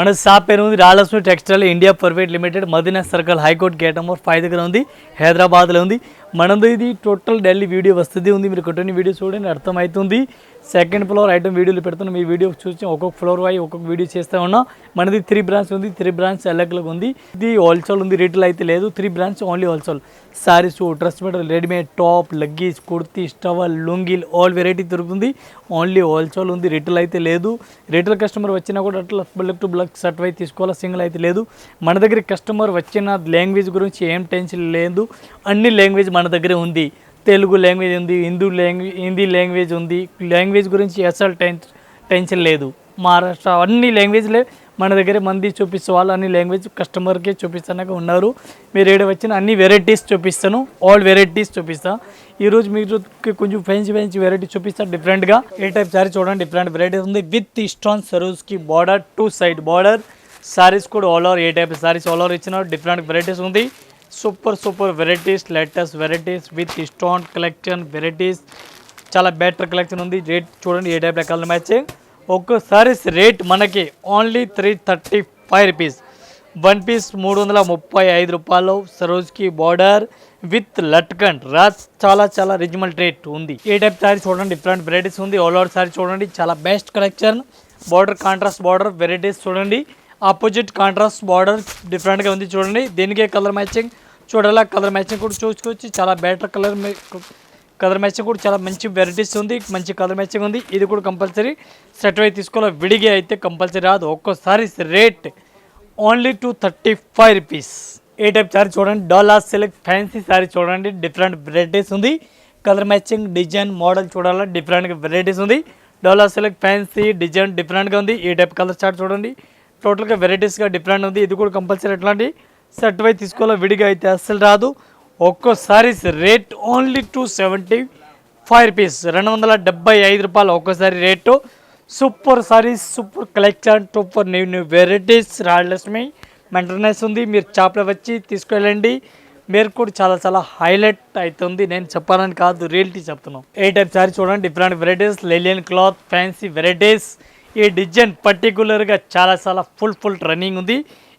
మన షాప్ పేరు ఉంది Rajalakshmi textile India private limited Madina circle high court gate number five దగ్గర ఉంది హైదరాబాద్లో ఉంది. మనది ఇది టోటల్ ఢిల్లీ వీడియో వస్తుంది ఉంది. మీరు కొన్ని వీడియో చూడండి అర్థమవుతుంది సెకండ్ ఫ్లోర్ ఐటమ్ వీడియోలు పెడుతున్నాం. మీ వీడియో చూసి ఒక్కొక్క ఫ్లోర్ వై ఒక్కొక్క వీడియో చేస్తూ ఉన్నాం. మనది త్రీ బ్రాంచ్ ఉంది. త్రీ బ్రాంచ్ ఎల్లకలకు ఉంది. ఇది హోల్సేల్ ఉంది. రీటైల్ అయితే లేదు. Three branch only wholesale. Saris dress material readymade top leggings kurti స్టవల్ లుంగిల్ ఆల్ వెరైటీ దొరుకుతుంది. ఓన్లీ హోల్సేల్ ఉంది. రిటైల్ అయితే లేదు. రిటైల్ కస్టమర్ వచ్చినా కూడా అట్లా block to block set wise తీసుకోవాలా? సింగిల్ అయితే లేదు. మన దగ్గర కస్టమర్ వచ్చిన లాంగ్వేజ్ గురించి ఏం టెన్షన్ లేదు. అన్ని లాంగ్వేజ్ మన దగ్గర ఉంది. తెలుగు లాంగ్వేజ్ ఉంది హిందూ లాంగ్వేజ్ హిందీ లాంగ్వేజ్ ఉంది. లాంగ్వేజ్ గురించి అసలు టెన్ టెన్షన్ లేదు. మహారాష్ట్ర అన్ని లాంగ్వేజ్లే మన దగ్గర మంది చూపిస్తే వాళ్ళు అన్ని లాంగ్వేజ్ కస్టమర్కే చూపిస్తానక ఉన్నారు. మీరు ఏడ వచ్చిన అన్ని వెరైటీస్ చూపిస్తాను. ఆల్ వెరైటీస్ చూపిస్తా. ఈరోజు మీరు కొంచెం ఫ్రెంచ్ ఫ్రెంచ్ వెరైటీ చూపిస్తా డిఫరెంట్గా ఏ టైప్ సారీ చూడండి డిఫరెంట్ వెరైటీస్ ఉంది. With stone సర్వ్స్కి border two side border saris కూడా ఆల్ ఓవర్ ఏ టైప్ సారీస్ ఆల్ ఓవర్ ఇచ్చిన డిఫరెంట్ వెరైటీస్ ఉంది. Super super varieties latest varieties with stone collection varieties. చాలా బెటర్ కలెక్షన్ ఉంది. రేట్ చూడండి ఏ టైప్ కలర్ మ్యాచింగ్ ఒక్క సారీస్ రేట్ మనకి only three thirty five rupees one piece మూడు వందల ముప్పై ఐదు రూపాయలు. సరోజ్కి బార్డర్ విత్ లట్కన్ రాజ్ చాలా చాలా రిజిమల్ రేట్ ఉంది. ఏ టైప్ సారీ చూడండి డిఫరెంట్ వెరైటీస్ ఉంది. ఆల్ ఓవర్ సారీ చూడండి చాలా best collection border contrast border varieties చూడండి. ఆపోజిట్ కాంట్రాస్ట్ బార్డర్ డిఫరెంట్గా ఉంది చూడండి. దీనికే కలర్ మ్యాచింగ్. చూడాలా? కలర్ మ్యాచింగ్ కూడా చూసుకోవచ్చు. చాలా బెటర్ కలర్ కలర్ మ్యాచింగ్ కూడా చాలా మంచి వెరైటీస్ ఉంది. మంచి కలర్ మ్యాచింగ్ ఉంది. ఇది కూడా కంపల్సరీ. సెట్ అయి తీసుకోవాలి? విడిగా అయితే కంపల్సరీ రాదు. ఒక్కోసారి rate only two thirty five rupees. ఏ టైప్ సారీ చూడండి. డోలా సిల్క్ ఫ్యాన్సీ సారీ చూడండి. డిఫరెంట్ వెరైటీస్ ఉంది. కలర్ మ్యాచింగ్ డిజైన్ మోడల్ చూడాలా? డిఫరెంట్ వెరైటీస్ ఉంది. డోలా సిల్క్ ఫ్యాన్సీ డిజైన్ డిఫరెంట్గా ఉంది. ఈ టైప్ కలర్ చార్ట్ చూడండి. టోటల్గా వెరైటీస్గా డిఫరెంట్ ఉంది. ఇది కూడా కంపల్సరీ ఎట్లాంటి? సెట్ వై తీసుకోవాలో? విడిగా అయితే అస్సలు రాదు. ఒక్కోసారి rate only two seventy five rupees. రెండు వందల డెబ్బై ఐదు రూపాయలు ఒక్కోసారి rate. Super saris super collection super new new varieties. Rajalakshmi maintenance ఉంది. మీరు చేపలు వచ్చి తీసుకెళ్ళండి. మీరు కూడా చాలా చాలా హైలైట్ అవుతుంది. నేను చెప్పాలని కాదు రియల్టీ చెప్తున్నాను ఏ టైప్ సారీ చూడండి. Different varieties linen cloth fancy varieties. ఈ డిజైన్ పర్టికులర్గా చాలా చాలా ఫుల్ ఫుల్ రన్నింగ్ ఉంది.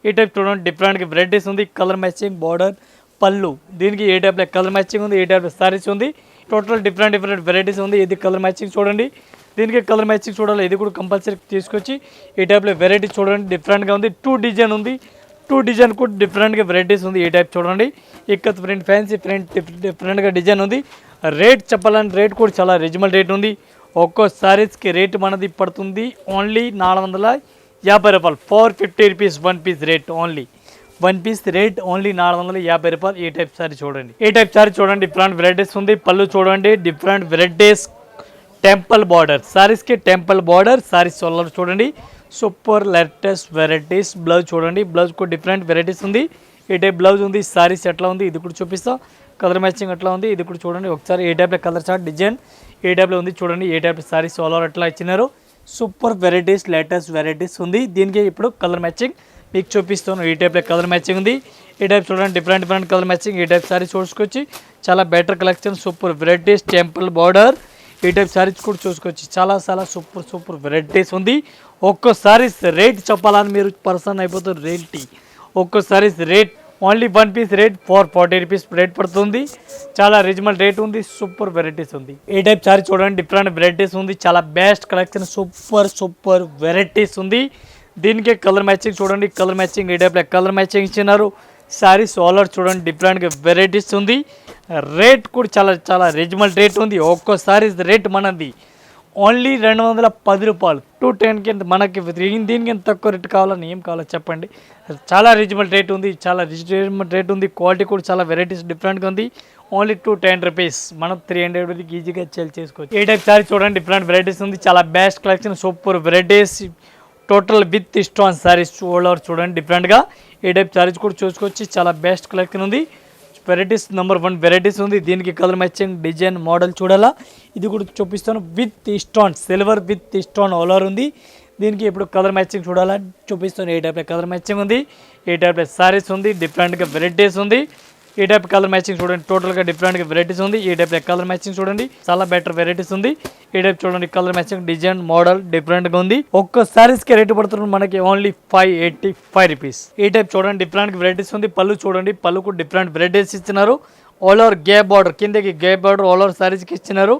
ఈ టైప్ చూడండి డిఫరెంట్గా వెరైటీస్ ఉంది. కలర్ మ్యాచింగ్ బార్డర్ పళ్ళు. దీనికి ఏ టైప్లో కలర్ మ్యాచింగ్ ఉంది ఏ టైప్లో సారీస్ ఉంది. టోటల్ డిఫరెంట్ డిఫరెంట్ వెరైటీస్ ఉంది. ఇది కలర్ మ్యాచింగ్ చూడండి. దీనికి కలర్ మ్యాచింగ్ చూడాలి. ఇది కూడా కంపల్సరీ తీసుకొచ్చి ఈ టైప్లో వెరైటీ చూడండి. డిఫరెంట్గా ఉంది. టూ డిజైన్ ఉంది. టూ డిజైన్ కూడా డిఫరెంట్గా వెరైటీస్ ఉంది ఈ టైప్ చూడండి. ఇక్కడ ప్రింట్ ఫ్యాన్సీ ప్రింట్ డిఫరెంట్గా డిజైన్ ఉంది. రేట్ చెప్పాలని రేట్ కూడా చాలా రిజనబుల్ రేట్ ఉంది. ఒక్కో సారీస్కి రేట్ మనది పడుతుంది ఓన్లీ నాలుగు వందల యాభై రూపాయలు. Four fifty rupees one piece rate only one piece rate only నాలుగు వందల యాభై రూపాయలు. ఈ టైప్ సారీ చూడండి. ఈ టైప్ సారీ చూడండి. డిఫరెంట్ వెరైటీస్ ఉంది. పళ్ళు చూడండి. డిఫరెంట్ వెరైటీస్ టెంపుల్ బార్డర్ సారీస్కి టెంపుల్ బార్డర్ సారీస్ సోలర్ చూడండి. సూపర్ లేటెస్ట్ వెరైటీస్ బ్లౌజ్ చూడండి. బ్లౌజ్ కూడా డిఫరెంట్ వెరైటీస్ ఉంది. ఈ టైప్ బ్లౌజ్ ఉంది? సారీస్ ఎట్లా ఉంది? ఇది కూడా చూపిస్తా. కలర్ మ్యాచింగ్ ఎట్లా ఉంది? ఇది కూడా చూడండి. ఒకసారి ఏ టైప్లో కలర్ చార్ట్ డిజైన్ ఏ టైప్లో ఉంది చూడండి ఏ టైప్ సారీస్ సోలర్ అట్లా ఇచ్చినారు? సూపర్ వెరైటీస్ లేటెస్ట్ వెరైటీస్ ఉంది. దీనికి ఇప్పుడు కలర్ మ్యాచింగ్ మీకు చూపిస్తాను. ఈ టైప్లో కలర్ మ్యాచింగ్ ఉంది. ఈ టైప్ చూడండి డిఫరెంట్ డిఫరెంట్ కలర్ మ్యాచింగ్. ఈ టైప్ సారీ చూసుకొచ్చి చాలా better collection super varieties temple border. ఈ టైప్ సారీస్ కూడా చూసుకోవచ్చు చాలా చాలా సూపర్ సూపర్ వెరైటీస్ ఉంది. ఒక్కో సారీస్ రేట్ చెప్పాలని మీరు పర్సన్ అయిపోతారు. రేట్ ఒక్కో saris rate only one piece rate four forty rupees rate పడుతుంది. చాలా రీజనబుల్ రేట్ ఉంది సూపర్ వెరైటీస్ ఉంది. ఈ టైప్ సారీ చూడండి డిఫరెంట్ వెరైటీస్ ఉంది. చాలా best collection super super varieties ఉంది. దీనికే కలర్ మ్యాచింగ్ చూడండి కలర్ మ్యాచింగ్ ఈ టైప్లో కలర్ మ్యాచింగ్ ఇచ్చినారు. శారీస్ ఆలర్ చూడండి డిఫరెంట్గా వెరైటీస్ ఉంది. రేట్ కూడా చాలా చాలా రీజనబుల్ రేట్ ఉంది. ఒక్కో శారీస్ రేట్ మనది. ఓన్లీ రెండు వందల పది రూపాయలు. టూ టెన్కి మనకి దీనికి ఎంత తక్కువ రేట్ కావాలని ఏం కావాలో చెప్పండి. చాలా రీజనబుల్ రేట్ ఉంది చాలా రీజనబుల్ రేట్ ఉంది. క్వాలిటీ కూడా చాలా వెరైటీస్ డిఫరెంట్గా ఉంది. ఓన్లీ టూ టెన్ రూపీస్ మనం త్రీ హండ్రెడ్ వరకు ఈజీగా సేల్ చేసుకోవచ్చు. ఏ టైప్ సారీ చూడండి డిఫరెంట్ వెరైటీస్ ఉంది. చాలా best collection super varieties total with stone saris over చూడండి డిఫరెంట్గా ఏ టైప్ సారీస్ కూడా చూసుకోవచ్చు. చాలా బెస్ట్ కలెక్షన్ ఉంది. వెరైటీస్ నెంబర్ వన్ వెరైటీస్ ఉంది. దీనికి కలర్ మ్యాచింగ్ డిజైన్ మోడల్ చూడాలా. ఇది కూడా చూపిస్తాను. With stone silver with stone ఓలర్ ఉంది. దీనికి ఇప్పుడు కలర్ మ్యాచింగ్ చూడాలా చూపిస్తుంది. ఏ టైప్లో కలర్ మ్యాచింగ్ ఉంది ఏ టైప్లో సారీస్ ఉంది డిఫరెంట్గా వెరైటీస్ ఉంది. ఈ టైప్ కలర్ మ్యాచింగ్ చూడండి టోటల్గా డిఫరెంట్గా వెరైటీస్ ఉంది. ఈ టైప్ కలర్ మ్యాచింగ్ చూడండి చాలా బెటర్ వెరైటీస్ ఉంది. ఈ టైప్ చూడండి కలర్ మ్యాచింగ్ డిజైన్ మోడల్ డిఫరెంట్గా ఉంది. ఒక్క సారీస్కి రేటు పడుతుంది మనకి only five eighty five rupees ఈ టైప్ చూడండి డిఫరెంట్ వెరైటీస్ ఉంది. పళ్ళు చూడండి పళ్ళుకు డిఫరెంట్ వెరైటీస్ ఇస్తున్నారు ఆల్ ఓవర్ గ్యాప్ బార్డర్ కిందకి గ్యాప్ బార్డర్ ఆల్ ఓవర్ సారీస్కి ఇచ్చినారు.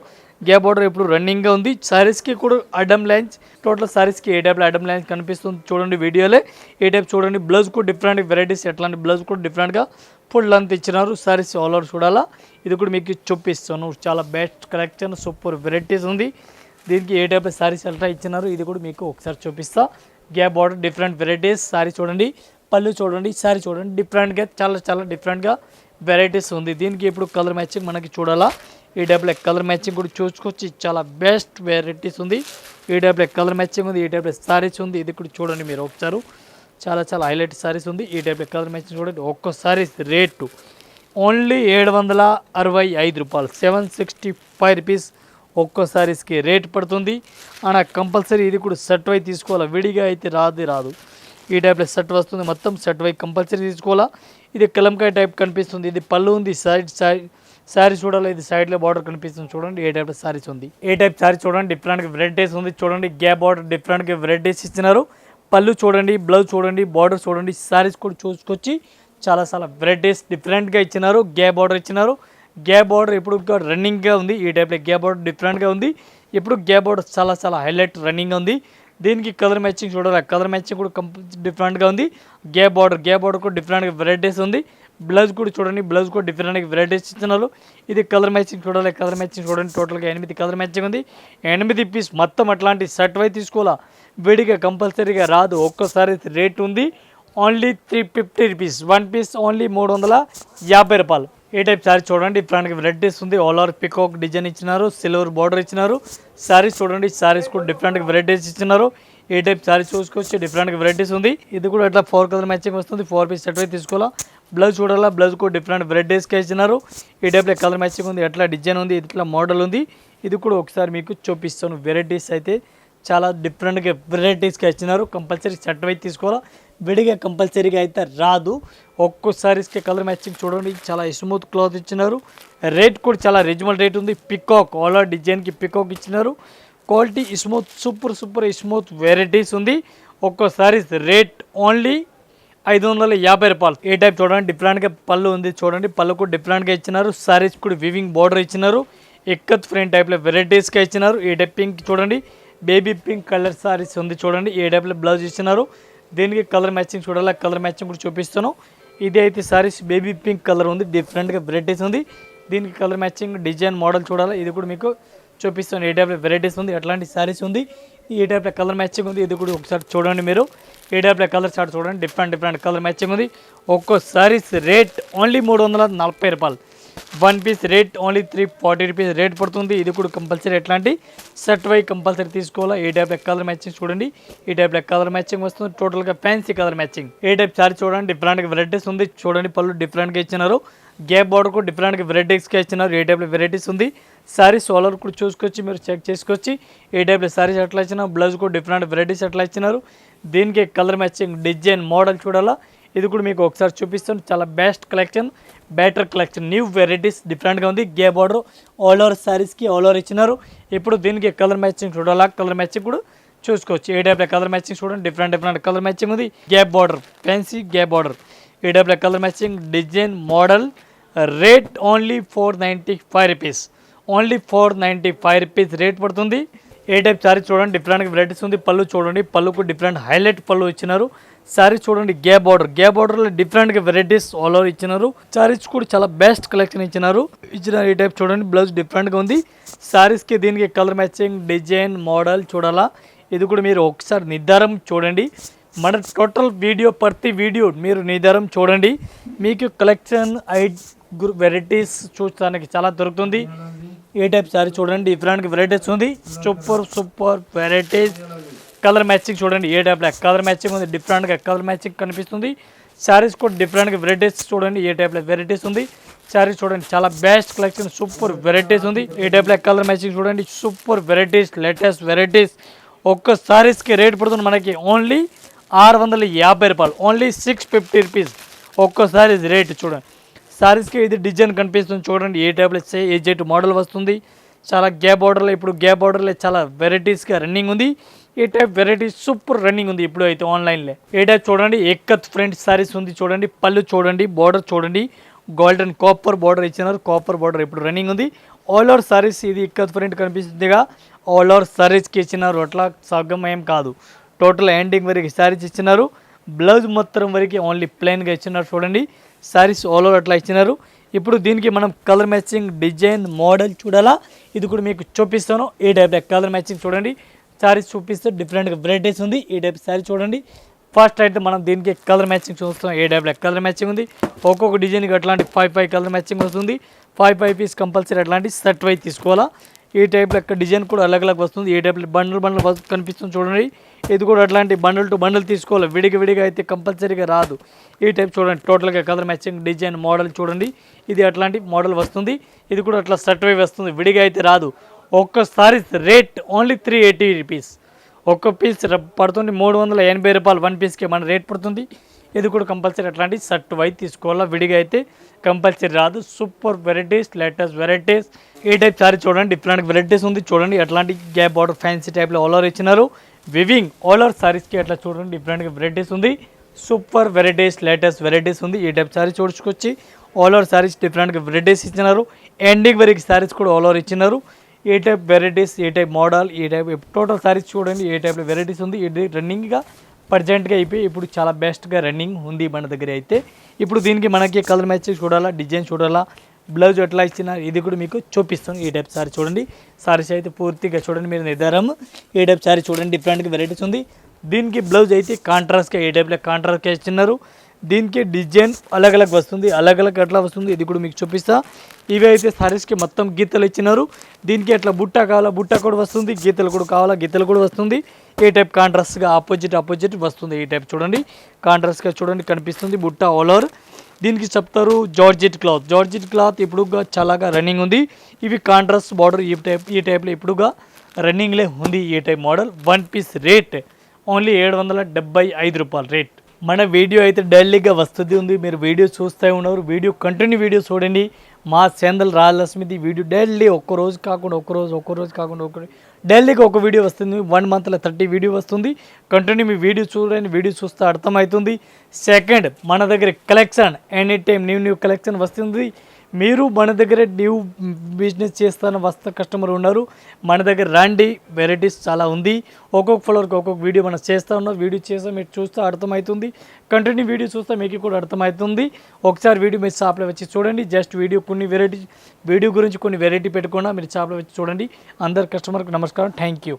గ్యాప్ బార్డర్ ఇప్పుడు రన్నింగ్గా ఉంది. సారీస్కి కూడా అడమ్ లైన్స్ టోటల్ సారీస్కి ఏ టైప్లో అడమ్ లైన్స్ కనిపిస్తుంది. చూడండి వీడియోలే. ఏ టైప్ చూడండి. బ్లౌజ్ కూడా డిఫరెంట్ వెరైటీస్ ఎట్లాంటి బ్లౌజ్ కూడా డిఫరెంట్గా ఫుల్ లెంత్ ఇచ్చినారు. సారీస్ ఆల్ ఓవర్ చూడాలా? ఇది కూడా మీకు చూపిస్తాను. చాలా బెస్ట్ కలెక్షన్ సూపర్ వెరైటీస్ ఉంది. దీనికి ఏ టైప్ సారీస్ ఎట్లా ఇచ్చినారు? ఇది కూడా మీకు ఒకసారి చూపిస్తా. Gap border different varieties sari చూడండి. పళ్ళు చూడండి. సారీ చూడండి. డిఫరెంట్గా చాలా చాలా డిఫరెంట్గా వెరైటీస్ ఉంది. దీనికి ఇప్పుడు కలర్ మ్యాచింగ్ మనకి చూడాలా? ఈ టైప్లో కలర్ మ్యాచింగ్ కూడా చూసుకొచ్చి చాలా బెస్ట్ వెరైటీస్ ఉంది. ఈ టైప్లో కలర్ మ్యాచింగ్ ఉంది ఈ టైప్లో సారీస్ ఉంది. ఇది కూడా చూడండి మీరు ఒకసారి. చాలా చాలా హైలైట్ సారీస్ ఉంది. ఈ టైప్లో కలర్ మ్యాచింగ్ చూడండి ఒక్క సారీస్ రేటు ఓన్లీ ఏడు వందల అరవై ఐదు రూపాయలు. సెవెన్ సిక్స్టీ ఫైవ్ రూపీస్ ఒక్కో సారీస్కి రేట్ పడుతుంది. అన్న కంపల్సరీ ఇది కూడా సెట్ వై తీసుకోవాలి? విడిగా అయితే రాదు రాదు. ఈ టైప్లో సెట్ వస్తుంది మొత్తం సెట్ వై కంపల్సరీ తీసుకోవాలా? ఇది కలంకాయ టైప్ కనిపిస్తుంది. ఇది పళ్ళు ఉంది సైడ్ సైడ్ శారీ చూడాలి ఇది సైడ్లో బార్డర్ కనిపిస్తుంది చూడండి ఏ టైప్ సారీస్ ఉంది. ఏ టైప్ సారీ చూడండి డిఫరెంట్గా వెరైటీస్ ఉంది చూడండి గ్యాప్ బార్డర్ డిఫరెంట్గా వెరైటీస్ ఇచ్చినారు పళ్ళు చూడండి బ్లౌజ్ చూడండి బార్డర్ చూడండి సారీస్ కూడా చూసుకొచ్చి చాలా చాలా వెరైటీస్ డిఫరెంట్గా ఇచ్చినారు గ్యాప్ బార్డర్ ఇచ్చినారు. గ్యాప్ బార్డర్ ఇప్పుడు రన్నింగ్గా ఉంది ఈ టైప్లో గ్యాప్ బార్డర్ డిఫరెంట్గా ఉంది. ఇప్పుడు గ్యాప్ బార్డర్ చాలా చాలా హైలైట్ రన్నింగ్ ఉంది. దీనికి కలర్ మ్యాచింగ్ చూడాలి కలర్ మ్యాచింగ్ కూడా కంప్ డిఫరెంట్గా ఉంది. గ్యాప్ బార్డర్ గ్యాప్ బార్డర్ కూడా డిఫరెంట్గా వెరైటీస్ ఉంది. బ్లౌజ్ కూడా చూడండి బ్లౌజ్ కూడా డిఫరెంట్ వెరైటీస్ ఇచ్చినారు ఇది కలర్ మ్యాచింగ్ చూడాలి కలర్ మ్యాచింగ్ చూడండి టోటల్గా ఎనిమిది కలర్ మ్యాచింగ్ ఉంది. ఎనిమిది పీస్ మొత్తం అట్లాంటి షర్ట్ వై తీసుకోవాలా? విడిగా కంపల్సరీగా రాదు ఒక్కసారి రేట్ ఉంది. Only three fifty rupees one piece only మూడు వందల యాభై రూపాయలు. ఏ టైప్ శారీ చూడండి ఫ్రంట్కి వెరైటీస్ ఉంది. ఆల్ ఓవర్ పికాక్ డిజైన్ ఇచ్చినారు సిల్వర్ బార్డర్ ఇచ్చినారు. సారీస్ చూడండి సారీస్ కూడా డిఫరెంట్ వెరైటీస్ ఇచ్చినారు. ఏ టైప్ సారీస్ చూసుకొచ్చి డిఫరెంట్ వెరైటీస్ ఉంది. ఇది కూడా ఇట్లా ఫోర్ కలర్ మ్యాచింగ్ వస్తుంది ఫోర్ పీస్ సెట్ అయితే తీసుకోవాలా? బ్లౌజ్ చూడాలా? బ్లౌజ్ కూడా డిఫరెంట్ వెరైటీస్కి ఇచ్చినారు. ఈ టైప్లో కలర్ మ్యాచింగ్ ఉంది ఎట్లా డిజైన్ ఉంది ఇట్లా మోడల్ ఉంది ఇది కూడా ఒకసారి మీకు చూపిస్తాను. వెరైటీస్ అయితే చాలా డిఫరెంట్గా వెరైటీస్గా ఇచ్చినారు. కంపల్సరీ సెట్ అయితే తీసుకోవాలా? విడిగా కంపల్సరీగా అయితే రాదు. ఒక్కో సారీస్కి కలర్ మ్యాచింగ్ చూడండి. చాలా స్మూత్ క్లాత్ ఇచ్చినారు. రేట్ కూడా చాలా రిజనబుల్ రేట్ ఉంది. పికాక్ ఆల్ డిజైన్కి పికాక్ ఇచ్చినారు. Quality smooth super super smooth varieties ఉంది. ఒక్కో సారీస్ రేట్ ఓన్లీ ఐదు వందల యాభై రూపాయలు. ఏ టైప్ చూడండి డిఫరెంట్గా పళ్ళు ఉంది చూడండి పళ్ళు కూడా డిఫరెంట్గా ఇచ్చినారు. సారీస్ కూడా వివింగ్ బార్డర్ ఇచ్చినారు. ఎక్కత్ ఫ్రేమ్ టైప్లో వెరైటీస్గా ఇచ్చినారు. ఏ టైప్ పింక్ చూడండి బేబీ పింక్ కలర్ సారీస్ ఉంది చూడండి ఏ టైప్లో బ్లౌజ్ ఇచ్చినారు. దీనికి కలర్ మ్యాచింగ్ చూడాలి? కలర్ మ్యాచింగ్ కూడా చూపిస్తాను. ఇది అయితే సారీస్ బేబీ పింక్ కలర్ ఉంది డిఫరెంట్గా వెరైటీస్ ఉంది. దీనికి కలర్ మ్యాచింగ్ డిజైన్ మోడల్ చూడాలి? ఇది కూడా మీకు చూపిస్తాను ఏ టైప్లో వెరైటీస్ ఉంది ఎట్లాంటి శారీస్ ఉంది. ఈ టైప్లో కలర్ మ్యాచింగ్ ఉంది ఇది కూడా ఒకసారి చూడండి మీరు. ఏ టైప్లో కలర్ చార్ట్ చూడండి డిఫరెంట్ డిఫరెంట్ కలర్ మ్యాచింగ్ ఉంది. ఒక్కో శారీస్ రేట్ ఓన్లీ మూడు వందల నలభై రూపాయలు. One piece rate only three forty rupees rate పడుతుంది. ఇది కూడా కంపల్సరీ ఎట్లాంటి? సెట్ వై కంపల్సరీ తీసుకోవాలా? ఏ టైప్ కలర్ మ్యాచింగ్ చూడండి. ఈ టైప్ కలర్ మ్యాచింగ్ వస్తుంది. టోటల్గా ఫ్యాన్సీ కలర్ మ్యాచింగ్ ఏ టైప్ సారీ చూడండి డిఫరెంట్గా వెరైటీస్ ఉంది. చూడండి పళ్ళు డిఫరెంట్గా ఇచ్చినారు. గ్యాప్ బార్డర్ కూడా డిఫరెంట్గా వెరైటీస్గా ఇచ్చినారు ఏ టైప్లో వెరైటీస్ ఉంది. సారీస్ సోలర్ కూడా చూసుకొచ్చి మీరు చెక్ చేసుకొచ్చి ఏ టైప్లో శారీస్ ఎట్లా ఇచ్చినా బ్లౌజ్ కూడా డిఫరెంట్ వెరైటీస్ ఎట్లా ఇచ్చినారు. దీనికి కలర్ మ్యాచింగ్ డిజైన్ మోడల్ చూడాలా. ఇది కూడా మీకు ఒకసారి చూపిస్తాను. చాలా best collection better collection new varieties డిఫరెంట్గా ఉంది. గే బార్డర్ ఆల్ ఓవర్ శారీస్కి ఆల్ ఓవర్ ఇచ్చినారు. ఇప్పుడు దీనికి కలర్ మ్యాచింగ్ చూడాలా? కలర్ మ్యాచింగ్ కూడా చూసుకోవచ్చు. ఏ టైప్లో కలర్ మ్యాచింగ్ చూడండి. డిఫరెంట్ డిఫరెంట్ కలర్ మ్యాచింగ్ ఉంది. Gap border fancy gap border ఏ టైప్లో colour matching design model rate only four ninety five rupees. Only four ninety five rupees rate పడుతుంది. ఏ టైప్ శారీ చూడండి డిఫరెంట్ వెరైటీస్ ఉంది. పళ్ళు చూడండి పళ్ళుకు డిఫరెంట్ హైలైట్ పళ్ళు ఇచ్చినారు. శారీ చూడండి గ్యా బార్డర్ గే బార్డర్లో డిఫరెంట్గా వెరైటీస్ ఆల్ ఓవర్ ఇచ్చినారు. సారీస్ కూడా చాలా బెస్ట్ కలెక్షన్ ఇచ్చినారు. ఇచ్చిన ఈ టైప్ చూడండి బ్లౌజ్ డిఫరెంట్గా ఉంది. సారీస్కి దీనికి కలర్ మ్యాచింగ్ డిజైన్ మోడల్ చూడాలా. ఇది కూడా మీరు ఒకసారి నిర్ధారం చూడండి. మన టోటల్ వీడియో ప్రతి వీడియో మీరు నిర్ధారం చూడండి. మీకు కలెక్షన్ ఐ వెరైటీస్ చూడడానికి చాలా దొరుకుతుంది. ఏ టైప్ శారీ చూడండి డిఫరెంట్ వెరైటీస్ ఉంది. Super super varieties. Colour matching చూడండి ఏ టైప్లో కలర్ మ్యాచింగ్ ఉంది డిఫరెంట్గా కలర్ మ్యాచింగ్ కనిపిస్తుంది. శారీస్ కూడా డిఫరెంట్గా వెరైటీస్ చూడండి ఏ టైప్లో వెరైటీస్ ఉంది. శారీస్ చూడండి చాలా బెస్ట్ కలెక్షన్ సూపర్ వెరైటీస్ ఉంది. ఏ టైప్లో కలర్ మ్యాచింగ్ చూడండి సూపర్ వెరైటీస్ లేటెస్ట్ వెరైటీస్. ఒక్క శారీస్కి రేట్ పడుతుంది మనకి ఓన్లీ ఆరు వందల యాభై రూపాయలు ఓన్లీ సిక్స్ ఫిఫ్టీ రూపీస్ ఒక్క సారీస్ రేట్ చూడండి. సారీస్కి ఇది డిజైన్ కనిపిస్తుంది చూడండి. ఏ టైప్లో ఏ జెట్ మోడల్ వస్తుంది. చాలా గ్యాప్ బార్డర్లో ఇప్పుడు గ్యాప్ బార్డర్లో చాలా వెరైటీస్గా రన్నింగ్ ఉంది. ఈ టైప్ వెరైటీస్ సూపర్ రన్నింగ్ ఉంది ఇప్పుడు అయితే ఆన్లైన్లో ఏ టైప్ చూడండి. ఎక్కత్ ఫ్రంట్ సారీస్ ఉంది చూడండి. పళ్ళు చూడండి. బార్డర్ చూడండి. గోల్డెన్ కాపర్ బార్డర్ ఇచ్చినారు. కాపర్ బార్డర్ ఇప్పుడు రన్నింగ్ ఉంది. ఆల్ ఓవర్ సారీస్ ఇది ఎక్కత్ ఫ్రంట్ కనిపిస్తుందిగా. ఆల్ ఓవర్ సారీస్కి ఇచ్చినారు. అట్లా సగం ఏం కాదు. టోటల్ ఎండింగ్ వరకు సారీస్ ఇచ్చినారు. బ్లౌజ్ మొత్తం వరకు ఓన్లీ ప్లెయిన్గా ఇచ్చినారు చూడండి. సారీస్ ఆల్ ఓవర్ అట్లా ఇచ్చినారు. ఇప్పుడు దీనికి మనం కలర్ మ్యాచింగ్ డిజైన్ మోడల్ చూడాలా? ఇది కూడా మీకు చూపిస్తాను. ఈ టైప్ కలర్ మ్యాచింగ్ చూడండి. సారీస్ చూపిస్తే డిఫరెంట్గా వెరైటీస్ ఉంది. ఈ టైప్ శారీ చూడండి. ఫస్ట్ అయితే మనం దీనికి కలర్ మ్యాచింగ్ చూస్తాం ఏ టైప్లో కలర్ మ్యాచింగ్ ఉంది. ఒక్కొక్క డిజైన్కి అట్లాంటి ఫైవ్ ఫైవ్ కలర్ మ్యాచింగ్ వస్తుంది. ఫైవ్ ఫైవ్ పీస్ కంపల్సరీ అట్లాంటి సెట్ వైజ్ తీసుకోవాలా? ఈ టైప్లో యొక్క డిజైన్ కూడా అలగ్ అలగ్ వస్తుంది. ఏ టైప్లో బండిల్ బండిల్ కనిపిస్తుంది చూడండి. ఇది కూడా అట్లాంటి బండిల్ టు బండిల్ తీసుకోవాలి. విడిగా విడిగా అయితే కంపల్సరీగా రాదు. ఈ టైప్ చూడండి. టోటల్గా కలర్ మ్యాచింగ్ డిజైన్ మోడల్ చూడండి. ఇది అట్లాంటి మోడల్ వస్తుంది. ఇది కూడా అట్లా సెట్ వై వస్తుంది. విడిగా అయితే రాదు. ఒక్కసారి rate only three eighty rupees ఒక్క పీస్ పడుతుంది మూడు వందల ఎనభై రూపాయలు. వన్ పీస్కి మన రేట్ పడుతుంది. ఇది కూడా కంపల్సరీ అట్లాంటి షర్ట్ వైట్ తీసుకోవాలా. విడిగా అయితే కంపల్సరీ రాదు. Super varieties latest varieties. ఈ టైప్ సారీ చూడండి డిఫరెంట్ వెరైటీస్ ఉంది చూడండి. అట్లాంటి గ్యాప్ బార్డర్ ఫ్యాన్సీ టైప్లో ఆల్ ఓవర్ ఇచ్చినారు. వివింగ్ ఆల్ ఓవర్ సారీస్కి అట్లా చూడండి డిఫరెంట్గా వెరైటీస్ ఉంది. సూపర్ వెరైటీస్ లేటెస్ట్ వెరైటీస్ ఉంది. ఈ టైప్ సారీ చూసుకొచ్చి ఆల్ ఓవర్ సారీస్ డిఫరెంట్గా వెరైటీస్ ఇచ్చినారు. ఎండింగ్ వరకు సారీస్ కూడా ఆల్ ఓవర్ ఇచ్చినారు. ఏ టైప్ వెరైటీస్ ఏ టైప్ మోడల్ ఏ టైప్ టోటల్ సారీస్ చూడండి ఏ టైప్లో వెరైటీస్ ఉంది. ఇది రన్నింగ్గా ప్రజెంట్గా అయిపోయి ఇప్పుడు చాలా బెస్ట్గా రన్నింగ్ ఉంది మన దగ్గర అయితే. ఇప్పుడు దీనికి మనకి కలర్ మ్యాచ్ చూడాలా డిజైన్ చూడాలా బ్లౌజ్ ఎట్లా ఇచ్చిన ఇది కూడా మీకు చూపిస్తాను ఈ టైప్ సారీ చూడండి. సారీస్ అయితే పూర్తిగా చూడండి మీరు నిర్ధారం. ఈ టైప్ సారీ చూడండి డిఫరెంట్గా వెరైటీస్ ఉంది. దీనికి బ్లౌజ్ అయితే కాంట్రాస్ట్గా ఏ టైప్లో కాంట్రాస్ట్గా ఇచ్చినారు దీనికి డిజైన్ అలగ్ అలగ్ వస్తుంది అలగ్ అలగ్ ఎట్లా వస్తుంది ఇది కూడా మీకు చూపిస్తా. ఇవి అయితే సారీస్కి మొత్తం గీతలు ఇచ్చినారు. దీనికి ఎట్లా బుట్ట కావాలా బుట్ట కూడా వస్తుంది గీతలు కూడా కావాలా గీతలు కూడా వస్తుంది. ఏ టైప్ కాంట్రాస్ట్గా ఆపోజిట్ ఆపోజిట్ వస్తుంది ఈ టైప్ చూడండి. కాంట్రాస్ట్గా చూడండి కనిపిస్తుంది బుట్ట ఆల్ ఓవర్ దీనికి చెప్తారు జార్జెట్ క్లాత్. జార్జెట్ క్లాత్ ఇప్పుడుగా చాలాగా రన్నింగ్ ఉంది. ఇవి కాంట్రాస్ట్ బార్డర్ ఈ టైప్ ఈ టైప్లో ఇప్పుడుగా రన్నింగ్లే ఉంది ఈ type model one piece rate only ఏడు వందల డెబ్బై ఐదు రూపాయలు రేట్ మన వీడియో అయితే డైలీగా వస్తుంది ఉంది. మీరు వీడియో చూస్తూ ఉన్నారు. వీడియో కంటిన్యూ వీడియో చూడండి. మా సేందల్ రాజలక్ష్మిది వీడియో డైలీ ఒక్క రోజు కాకుండా ఒక్క రోజు ఒక్క రోజు కాకుండా ఒక్క డైలీగా ఒక వీడియో వస్తుంది. వన్ మంత్లో థర్టీ వీడియో వస్తుంది. కంటిన్యూ మీ వీడియో చూడండి. వీడియో చూస్తే అర్థమవుతుంది. సెకండ్ మన దగ్గర collection any time new new collection వస్తుంది. మీరు మన దగ్గర న్యూ బిజినెస్ చేస్తాను వస్త కస్టమర్ ఉన్నారు. మన దగ్గర రండి వెరైటీస్ చాలా ఉంది. ఒక్కొక్క ఫ్లోర్కి ఒక్కొక్క వీడియో మనం చేస్తూ ఉన్నాం. వీడియో చేస్తే మీరు చూస్తే అర్థమవుతుంది కంటిన్యూ వీడియో చూస్తే మీకు కూడా అర్థమవుతుంది ఒకసారి వీడియో మీరు షాప్లో వచ్చి చూడండి. జస్ట్ వీడియో కొన్ని వెరైటీ వీడియో గురించి కొన్ని వెరైటీ పెట్టుకున్నా మీరు షాప్లో వచ్చి చూడండి. అందరు కస్టమర్కి నమస్కారం. Thank you